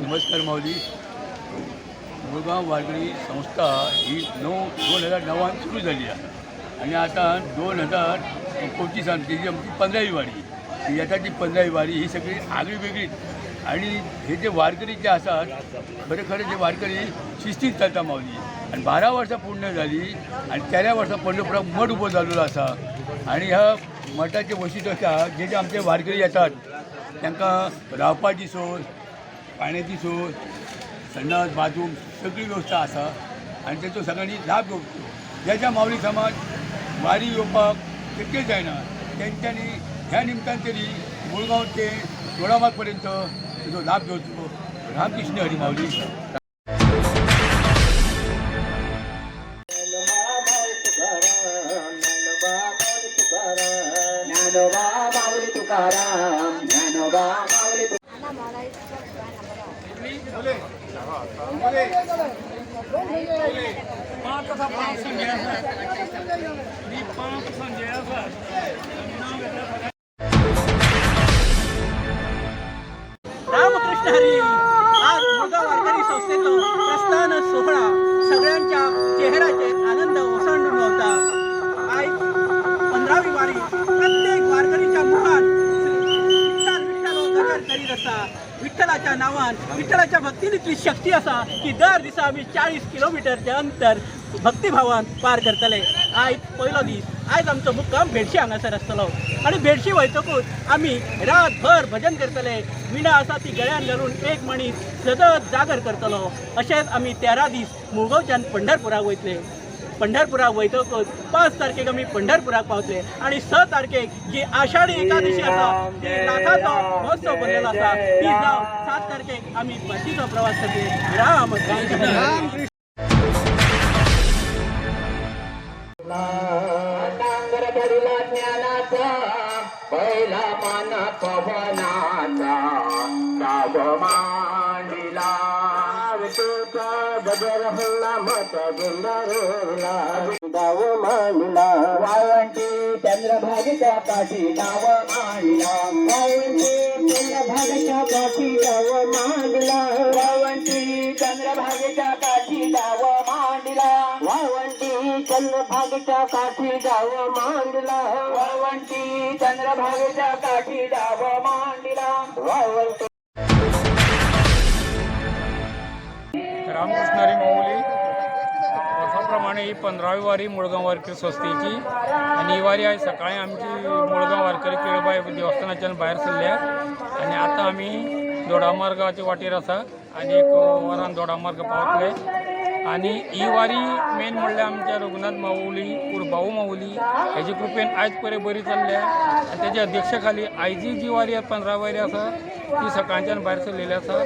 नमस्कार माऊली. मुळगाव वारकरी संस्था ही नऊ दोन हजार नवान सुरू झाली आहे. आणि आता दोन हजार एकोणतीस त्याची आमची पंधरावी वारी. ही पंधरावी वारी ही सगळी आगळी वेगळी आणि हे जे वारकरी जे असतात खरे खरे जे वारकरी शिस्तीत चालता माऊली. आणि बारा वर्सां पूर्ण झाली आणि तेरा वर्सां पंढरपुरात मठ उबो जाल्लो आसा आणि ह्या मठाचे वैशिष्ट्य आसा जे जे आमचे वारकरी येतात तांकां रावपाची सोय पाण्याची सोय संडास बाथरूम सगळी व्यवस्था आसा आनी तेचो सगळ्यांनी लाभ घेवचो ज्याच्या मावली समाज वारी येवपाक शक्य जायना त्यांच्यानी ह्या निमतान तरी मुळगाव ते दोडामार्ग पर्यंत तेचो लाभ घेवचो रामकृष्ण हरी माऊली. ज्ञानोबा माऊली तुकाराम ज्ञानोबा माऊली तुकाराम रामकृष्ण हरी विठ्ठलाच्या नावान विठ्ठलाच्या भक्तीन इतली शक्ती असा की दर दिसा आम्ही चाळीस किलोमीटरचे अंतर भक्तीभावान पार करतले. आयज पयलो दीस आयज आमचो मुक्काम बेडशी हांगासर आसतलो आनी बेडशी वयतकूच आमी रातभर भजन करतले. विणा आसा ती गळ्यान घालून एक मनीस सतत जागर करतलो. अशेंच आमी तेरा दीस मुळगांवच्यान पंढरपुराक वयतले. पंढरपुराक वयतकच पांच तारखेक आमी पंढरपुराक पावतले आनी स तारखेक जी आषाढी एकादशी आसा ती नाथाचो महोत्सव भरलेलो आसा ती जावन सात तारखेक आमी बसीचो प्रवास करतले राम ज्ञानाचा पहिला मान पवनाचा गाव मांडिला तुझा गजर गुंडारोला वाळवंटी चंद्रभागीच्या पाठी गाव मांडला वाळवंटी चंद्रभागीच्या पाठी गाव मांडला. वाळवंटी चंद्रभागीच्या काठी गाव मांडला. वाळवंटी चंद्रभागीच्या काठी गाव मांडला. वाळवंटी चंद्रभागीच्या काठी डाव मांडला. वाळवंटी वर्षाप्रमाणे ही पंधरावी वारी मुळगाव वारकरी संस्थेची आणि ही वारी आहे. सकाळी आमची मुळगाव वारकरी केळबाई देवस्थानाच्यान भायर सरल्या आणि आता आमी दोडामार्गाच्या वाटेर आसा आणि एक वरान दोडामार्ग पावतले आणि ही वारी मेन म्हणल्यार आमच्या रघुनाथ माऊली उर्फ माऊली हेजे कृपेन आयज पर्यंत बरी चल्ल्या आणि तेच्या अध्यक्षाखाली आयजी जी वारी पंदरा वारी आसा ती सकाळच्यान भायर सरलेली आसा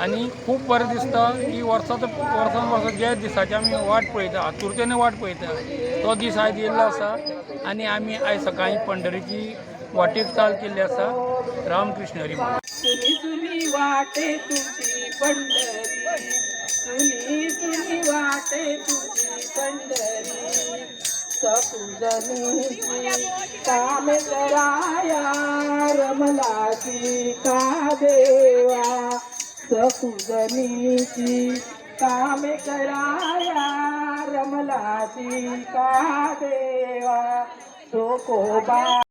आणि खूप बरें दिसता की वर्सां वर्सान वर्स जे दिसाची आमी वाट पळयता आतुरतेने वाट पळयता तो दीस आयज येयल्लो आसा आनी आमी आयज सकाळी पंढरीची वाटेक चाल केल्ली आसा रामकृष्ण हरी सुनी सुनी वाटे तुझी पंढरी. सुनी सुनी वाटे तुझी पंढरी. सकुजनीची काम कराया रमलाची का देवा. सकुजनीची काम कराया रमलाची का देवा तो कोबा